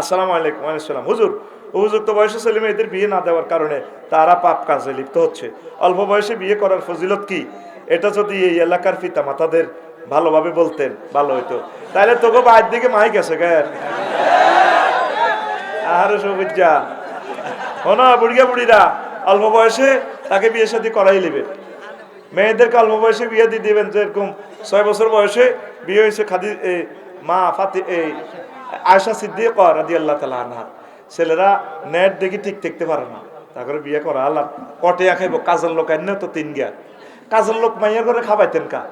আসসালামু আলাইকুম আলাইসালাম হুজুর উপযুক্ত বয়সে ছেলে মেয়েদের বিয়ে না দেওয়ার কারণে তারা পাপ কাজে লিপ্ত হচ্ছে। অল্প বয়সে বিয়ে করার ফজিলত কি? এটা যদি এই এলাকার পিতা মাতাদের ভালোভাবে বলতেন, ভালো হইতো। তাহলে তোকে বাইর দিকে মাই গেছে গ্যার আরে সবুজা শোনো বুড়িয়া বুড়িরা, অল্প বয়সে তাকে বিয়ে শাদী করাই নেবে মেয়েদেরকে অল্প বয়সে বিয়ে দিয়ে দিবেন, যেরকম ছয় বছর বয়সে বিয়ে হয়েছে খাদি মা ফাতি এই আয়সা সিদ্দিক রাদি আল্লাহ তালা আনহা। ছেলেরা নেট দেখি ঠিক দেখতে পারে না। তারপরে বিয়ে করা, আল্লাহ কটিয়া খাইব কাজের লোক এনে তো তিন গিয়া। কাজের লোক মাইয়া করে খাবাইতেন কা?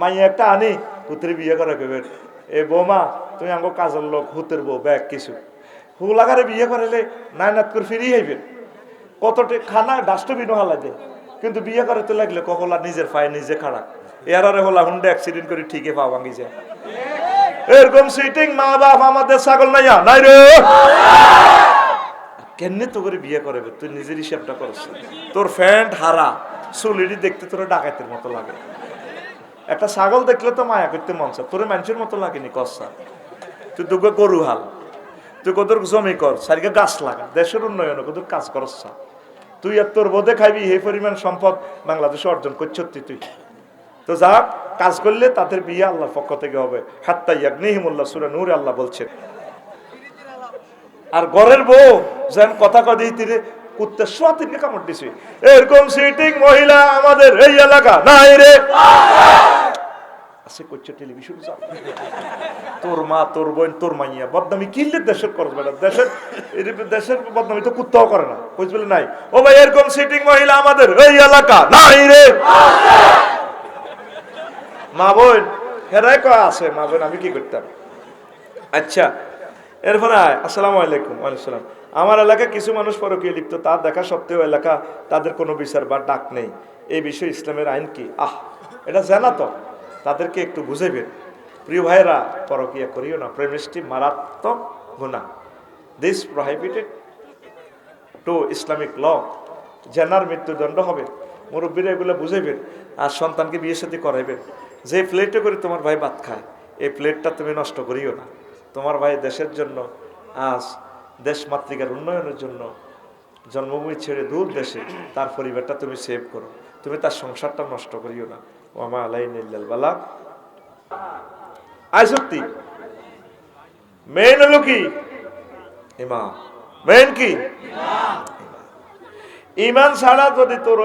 মাইয়া একটা আনি, পুত্রে বিয়ে করে কেবেন এ বৌমা, তুমি আমাকে কাজের লোক, হুতের বউ, ব্যাগ কিছু। হুলাগারে বিয়ে করাইলে নাইনাত করে ফিরিয়ে আইবেন। কতটি খানা ডাস্টবিনও হালা দেয় কিন্তু বিয়ে করতে লাগলে কখলা নিজের পায়ে নিজে খাড়া। এরারে হলা হুন্ডে অ্যাক্সিডেন্ট করে ঠিকই পা ভাঙি যায় এরকম সিটিং মা বাপ আমাদের ছাগল নাই নাই রে। কেমনে তো করে বিয়ে করবে তুই নিজের হিসাবটা করছ তোর ফ্যান্ট হারা চুলিটি দেখতে তোর ডাকাতের মতো লাগে। একটা ছাগল দেখলে তো মায়া করতে মন চায়, তোর মানুষের মতো লাগেনি কষা তুই তোকে গরু হাল, তুই কতর জমি কর সারিকে গাছ লাগা, দেশের উন্নয়ন কত কাজ করছ তুই আর তোর বোধে খাইবি, এই পরিমাণ সম্পদ বাংলাদেশে অর্জন করছ তুই। তো যা কাজ করলে তাদের বিয়ে আল্লাহর পক্ষ থেকে হবে। হাত্তা সুরে নূরে আল্লাহ বলছেন আর ঘরের বউ, যেন কথা কথা তিনি কুত্তে সোয়াতিনকে কামড় দিছে। এরকম সিটিং মহিলা আমাদের এই এলাকা নাই রে। আছে করছে টেলিভিশন তোর মা, তোর বোন, তোর মাইয়া, বদনামি কিনলে দেশের করবে না। দেশের দেশের বদনামি তো কুত্তাও করে না। বুঝবে নাই। ও ভাই, এরকম সিটিং মহিলা আমাদের এই এলাকা নাই রে। মা বোন হেরাই কয় আছে মা বোন, আমি কি করতাম? আচ্ছা এরপরে আসসালামু আলাইকুম, ওয়ালাইকুম আমার এলাকায় কিছু মানুষ পরকীয় লিপ্ত, তার দেখা সত্ত্বেও এলাকা তাদের কোনো বিচার বা ডাক নেই। এই বিষয়ে ইসলামের আইন কি? আহ, এটা জানা তো। তাদেরকে একটু বুঝাইবেন প্রিয় ভাইরা পরকীয়া করিও না প্রেমিষ্টি মারাত্মক গুণা this prohibited to Islamic law জেনার মৃত্যুদণ্ড হবে। মুরব্বীরা এগুলো বুঝাইবেন আর সন্তানকে বিয়ে সাথে করাইবেন যে প্লেটে করে তোমার ভাই ভাত খায়, এই প্লেটটা তুমি নষ্ট করিও না। তোমার ভাই দেশের জন্য, আজ দেশ মাতৃকার উন্নয়নের জন্য জন্মভূমি ছেড়ে দূর দেশে তার পরিবারটা তুমি সেভ করো। তুমি তার সংসারটা নষ্ট করিও না। ওমা আলাই নিল্লাল বালা আয় সত্যি। মেন হলো কি? ইমাম মেন কি? ইমান। ছাড়া যদি তোর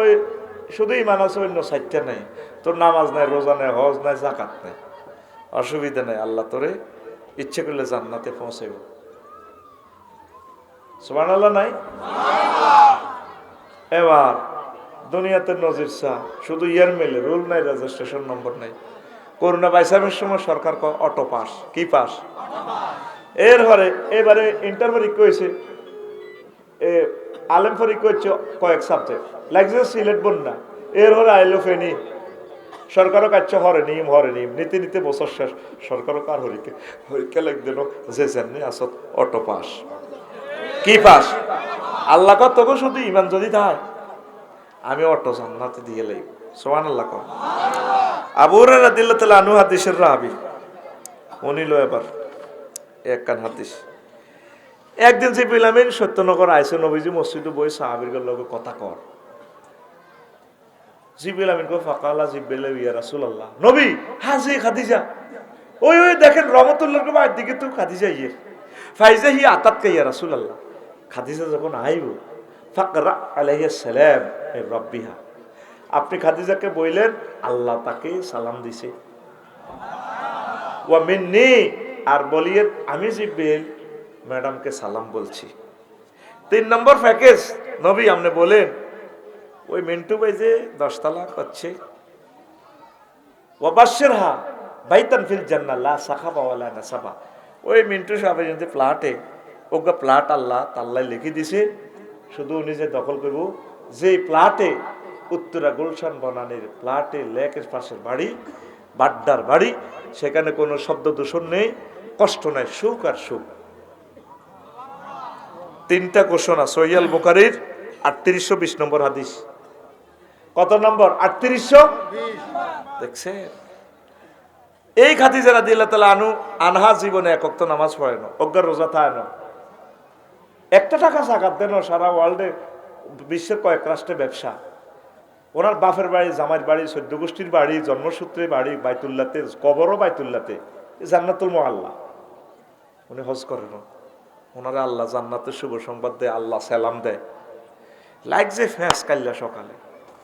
শুধু ইমান আছে, অন্য সাইটটা নেই। তোর নামাজ নাই রোজা নাই হজ নাই জাকাত নাই। অসুবিধা নাই আল্লাহ তোরে ইচ্ছে করলে জান্নাতে পৌঁছাইব। সুবান আল্লাহ নাই এবার দুনিয়াতে নজির শাহ শুধু ইয়ার মেলে রুল নাই রেজিস্ট্রেশন নম্বর নাই। করোনা বাইসাবের সময় সরকার অটো পাস। কি পাস? এর পরে এবারে ইন্টারভিউ কইছে এ আলেম ফরি করছে কয়েক সাবজেক্ট লাগছে সিলেট বন্যা। এর হরে আইলো ফেনি। সরকারও কাছে হরে নিম হরে নিম। নীতি নীতি বছর শেষ। সরকারও কার হরিকে হরিকে দিল যে জানি আসত, অটো পাস। কি পাস? আল্লাহ কত শুধু ইমান যদি থায় আমি অটো জান্নাতে দিয়ে লাইব। সোমান আল্লাহ কর আবুরা রাদিল্লাহ তাআলা আনু হাদিসের রাবি। উনিল এবার এক কান হাদিস। একদিন যে পিলামিন সত্যনগর আইসে নবীজি মসজিদে বই সাহাবির লগে কথা কর জিবিল আমিন কো ফাকালা জিবিল ইয়া রাসূলুল্লাহ। নবী, হাজি খাদিজা। ওই ওই দেখেন, রহমতুল্লাহর কো বাইর দিকে তো খাদিজা ইয়ে। ফাইজা হি আতাত কে ইয়া রাসূলুল্লাহ। খাদিজা যখন আইব, ফাকরা আলাইহি সালাম এ রব্বিহা। আপনি খাদিজাকে বইলেন, আল্লাহ তাকে সালাম দিছে। ওয়া মিন্নি। আর বলিয়েন, আমি জিব্রিল ম্যাডামকে সালাম বলছি। তিন নম্বর প্যাকেজ, নবী আপনি বলেন ওই মিন্টু ভাই যে দশতলা করছে ওবাসের হা বাইতান ফিল জান্নাল্লাহ সাখাবা ওয়ালা নাসাবা। ওই মিন্টু সাহেব যদি প্লাটে ওগা প্লাট আল্লাহ তাল্লাহ লিখে দিছে। শুধু উনি যে দখল করব যে প্লাটে উত্তরা গুলশান বনানির প্লাটে লেকের পাশের বাড়ি, বাড্ডার বাড়ি, সেখানে কোনো শব্দ দূষণ নেই, কষ্ট নাই, সুখ আর সুখ। তিনটা ঘোষণা সৈয়াল বুখারির আটত্রিশশো বিশ নম্বর হাদিস। কত নম্বর? আটত্রিশশো? দেখছে? এই খাতি রাদি আল্লাহ তালা আনু আনহা জীবনে একক তো নামাজ পড়ে না, অজ্ঞার রোজা থায় একটা টাকা জাকাত দেন সারা ওয়ার্ল্ডে, বিশ্বের কয়েক রাষ্ট্রে ব্যবসা। ওনার বাপের বাড়ি, জামাইয়ের বাড়ি, সদ্য গোষ্ঠীর বাড়ি, জন্মসূত্রে বাড়ি, বাইতুল্লাতে, কবরও বাইতুল্লাতে জান্নাতুল মহাল্লা উনি হজ করেন। ওনারা আল্লাহ জান্নাতের শুভ সংবাদ দেয়, আল্লাহ সালাম দেয়। লাইক যে ফ্যাঁস কাল্লা সকালে।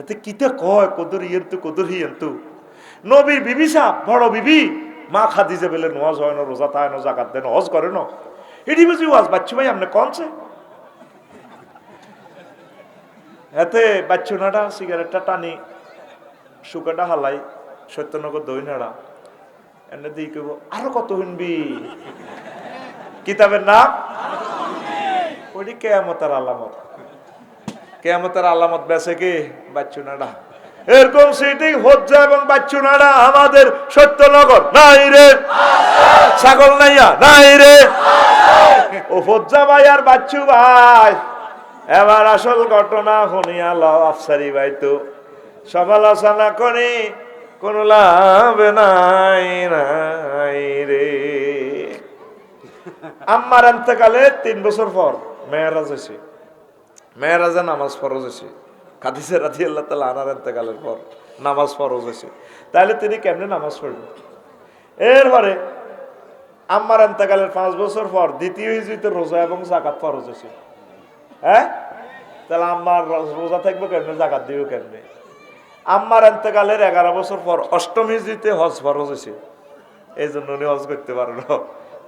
এতে কিতে কয়, কদর ইয়েন তো কদর হিয়েন নবীর বিবি সাহ বড় বিবি, মা খাদিজে বেলে নোয়াজ হয় না, রোজা থায় না, জাকাত দেয় না, হজ করে না। এটি বুঝি ওয়াজ বাচ্চু ভাই আপনি কনছে? এতে বাচ্চু নাটা সিগারেটটা টানি শুকাটা হালাই, সত্যনগর দই নাড়া। এনে দিয়ে কইব, আরও কত শুনবি? কিতাবের নাম? ওইটি কেয়ামতার আলামত। কেয়ামতের আলামত বেছে কি? বাচ্চু নাড়া। এরকম সিটিং হজ্জা এবং বাচ্চু নাড়া আমাদের সত্যনগর। নাই রে। ছাগল নাইয়া। নাই রে। ও হজ্জা ভাই আর বাচ্চু ভাই। এবার আসল ঘটনা শুনিয়া ল আফসারি ভাই তো। সমালোচনা করি কোন লাভ নাই নাই রে। আম্মার এন্তকালে তিন বছর পর মেয়েরাজ হয়েছে মেয়েরাজে নামাজ ফরজ হয়েছে। কাদিসে রাধি আল্লাহ তালা আনার এন্তকালের পর নামাজ ফরজ হয়েছে। তাহলে তিনি কেমনে নামাজ পড়বেন? এরপরে আমার এন্তকালের পাঁচ বছর পর দ্বিতীয় হিজড়িতে রোজা এবং জাকাত ফরজ হয়েছে। হ্যাঁ? তাহলে আম্মার রোজা থাকবে কেমনে জাকাত দিবে কেমনে? আম্মার এন্তকালের এগারো বছর পর অষ্টম হিজড়িতে হজ ফরজ হয়েছে। এই জন্য উনি হজ করতে পারেন।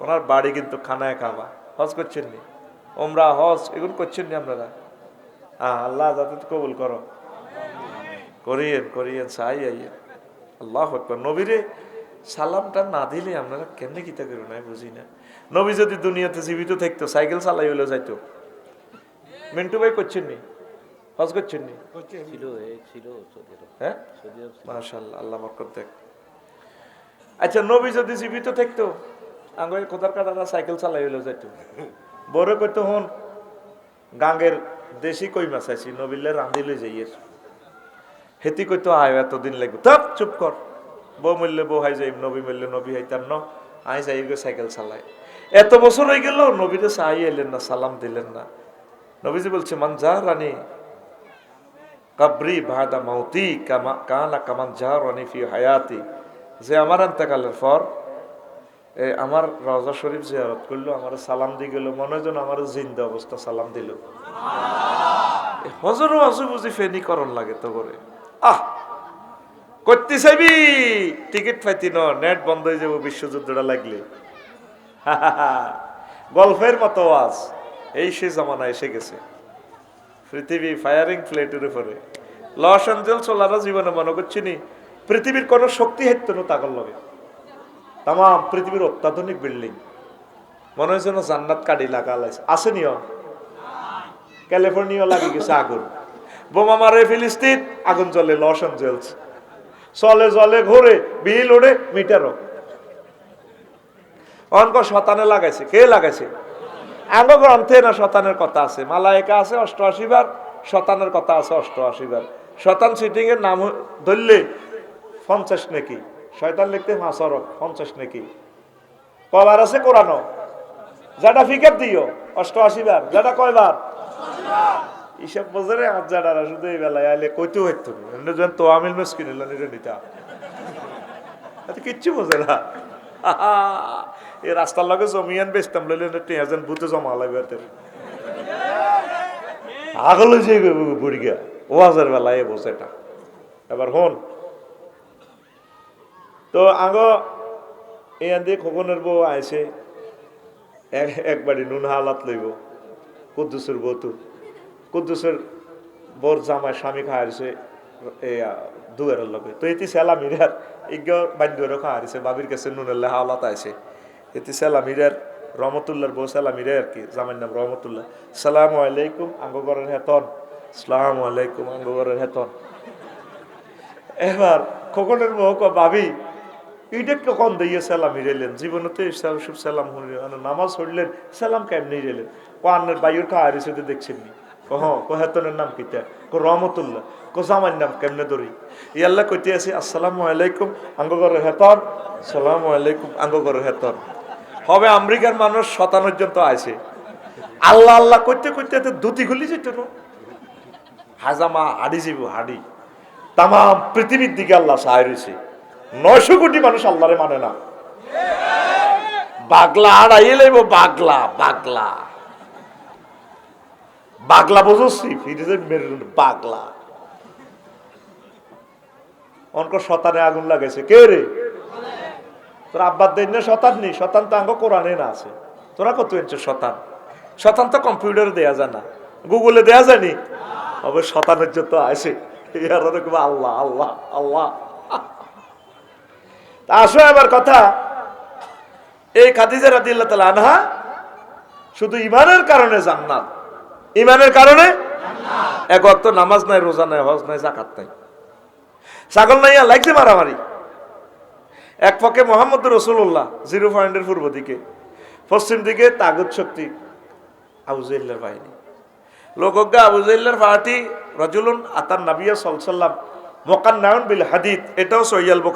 ওনার বাড়ি কিন্তু খানায় খাওয়া হজ করছেন নি? ওমরা হজ, এগুলো করছেন নি আপনারা? আল্লাহ যাতে কবুল করো। করিয়েন করিয়েন চাই আইয়েন। আল্লাহ আকবর। নবীরে সালামটা না দিলে আপনারা কেমনে কিতা করুন আমি বুঝি না। নবী যদি দুনিয়াতে জীবিত থাকতো সাইকেল চালাই হলে যাইতো। মিন্টু ভাই করছেন নি? হজ করছেন নি? হ্যাঁ? সৌদি আল্লাহ বরকত দেখ। আচ্ছা নবী যদি জীবিত থাকতো আঙ্গের কোথার কাটারা সাইকেল চালাই হইল যাইতো। বড় কইতো হন গাঙ্গের দেশি কই মাছ আছি? নবিলে রাঁধি লই যাইয়ের হেতি কইতো আয় এতদিন লাগবে। তপ চুপ কর বউ মূল্যে বউ হাই যাই নবী মূল্যে নবী হাইতাম ন, আই যাই গো সাইকেল চালাই। এত বছর হয়ে গেল নবীরে চাই এলেন না, সালাম দিলেন না। নবীজি বলছে, মান যা রানী কাবরি বাহাদা মাউতি, কামা কানা কামান জাহারানি ফি হায়াতি। যে আমার এতেকালের পর আমার রাজা শরীফ জিয়ারত করল, আমার সালাম দিয়ে গেল, মনে হয় যেন আমার জিন্দা অবস্থা সালাম দিল। হজরও হজু বুঝি ফেনি করণ লাগে তো করে। আহ! করতে চাইবি? টিকিট পাইতি ন, নেট বন্ধ হয়ে যাব, বিশ্বযুদ্ধটা লাগলে। গল্পের মতো আজ এই সে জামানা এসে গেছে। পৃথিবী ফায়ারিং প্লেটের উপরে। লস অ্যাঞ্জেলস ওলারা জীবনে মনে করছি নি, পৃথিবীর কোনো শক্তি হেত্য না তাগর লগে। তাম পৃথিবীর অত্যাধুনিক বিল্ডিং। মনে হয় যেন জান্নাত কাটি লাগা লাইছে আছে নিও। ক্যালিফোর্নিয়া লাগে গেছে আগুন। বোমা মারে ফিলিস্তিন, আগুন জ্বলে লস অ্যাঞ্জেলস চলে জলে ঘোরে, বিল ওড়ে মিটারও। অঙ্ক শতানে লাগাইছে। কে লাগাইছে? আঙ্গ গ্রন্থে না শতানের কথা আছে? মালায়িকা আছে অষ্টআশি বার, শতানের কথা আছে অষ্টআশি বার। শতান সিটিং এর নাম ধরলে পঞ্চাশ নাকি? শয়তান লিখতে মাসরক পঞ্চাশ নাকি। কবার আছে কোরআন যেটা ফিকের দিও, অষ্টআশি বার, যেটা কয়বার হিসাব বোঝে রে আজ যারা শুধু এই বেলায়, আইলে কইতে হইতো এমনি যেন তো আমিল মেসকিন এলো নিরে নিতা। কিচ্ছু বোঝে না। এই রাস্তার লগে জমিয়ান বেচতাম, লইলে টিয়া যেন ভূতে জমা লাগবে এদের আগলে যে বুড়ি গিয়া ওয়াজের বেলায় বোঝে এটা। এবার হন তো আগ এখান দিয়ে খোকনের বউ এক- একবারই নুন হালাত লইব। কুদ্দুসের বউ তো কুদ্দুসের বোর জামাই স্বামী খাওয়াইছে এই দুয়ারের লগে। তো এটি সেলা মিরার ইজ্ঞ বান্ধবীরও খাওয়াইছে বাবির কাছে নুনের হাওলাত আইছে এতে সালামিরের রহমতুল্লাহর বউ সালামিরে আর কি জামাইর নাম রহমতুল্লাহ সালাম আলাইকুম আঙ্গগরের হেতন। সালাম আলাইকুম আঙ্গগরের হেতন। এবার খোকনের মুখ ভাবি এইটা কখন দিয়ে সালাম হিরেলেন জীবনে তো সব সালাম নামাজ হইলেন সালাম কেমনি হিরেলেন ক আন্নের বাইয়ের কা আরিস দেখছেন নি কহ নাম কিতা? কো রহমতুল্লাহ। কো জামাইর নাম কেমনে ধরি? ইয়াল্লা কইতে আছি, আসসালামু আলাইকুম আঙ্গগরের হেতন সালামু আলাইকুম আঙ্গগরের হেতন হবে আমেরিকার মানুষ শতানুর জন্য আছে। আল্লাহ আল্লাহ করতে করতে এত দুটি খুলি যেত হাজামা, হাডি যাব হাডি। তাম পৃথিবীর দিকে আল্লাহ সাহায্য নয়শো কোটি মানুষ আল্লাহরে মানে না। বাগলা হারাইয়ে লাইব, বাগলা বাগলা। বাগলা বুঝছি ফিরে মেরুন বাগলা। অনক শতানে আগুন লাগাইছে। কে রে? তোর আব্বার দেন না শতান নেই? শতান তো আঙ্গ কোরআনে না আছে। তোরা কত এনছো শতান? শতান তো কম্পিউটারে দেয়া যায় না। গুগলে দেয়া যায়নি হবে শতানের জন্য আছে। ইয়ার আল্লাহ আল্লাহ আল্লাহ। তা আসো এবার কথা। এই খাদিজা রাদিয়াল্লাহু তাআলা আনহা শুধু ইমানের কারণে জান্নাত। ইমানের কারণে? এক ওয়াক্ত নামাজ নাই, রোজা নাই, হজ নাই জাকাত নাই। ছাগল নাইয়া লাগছে মারামারি। এক পক্ষে মোহাম্মদ রসুল্লাহ জিরো পয়েন্টের পূর্ব দিকে। পশ্চিম দিকে তাগুদ শক্তি আবুজাইল্লার বাহিনী। লোকজ্ঞা আবুজাইল্লার পার্টি রজুলুন আতার নাবিয়া সাল্লাম মোকান্নায়ন বিল হাদিদ, এটাও সৈয়াল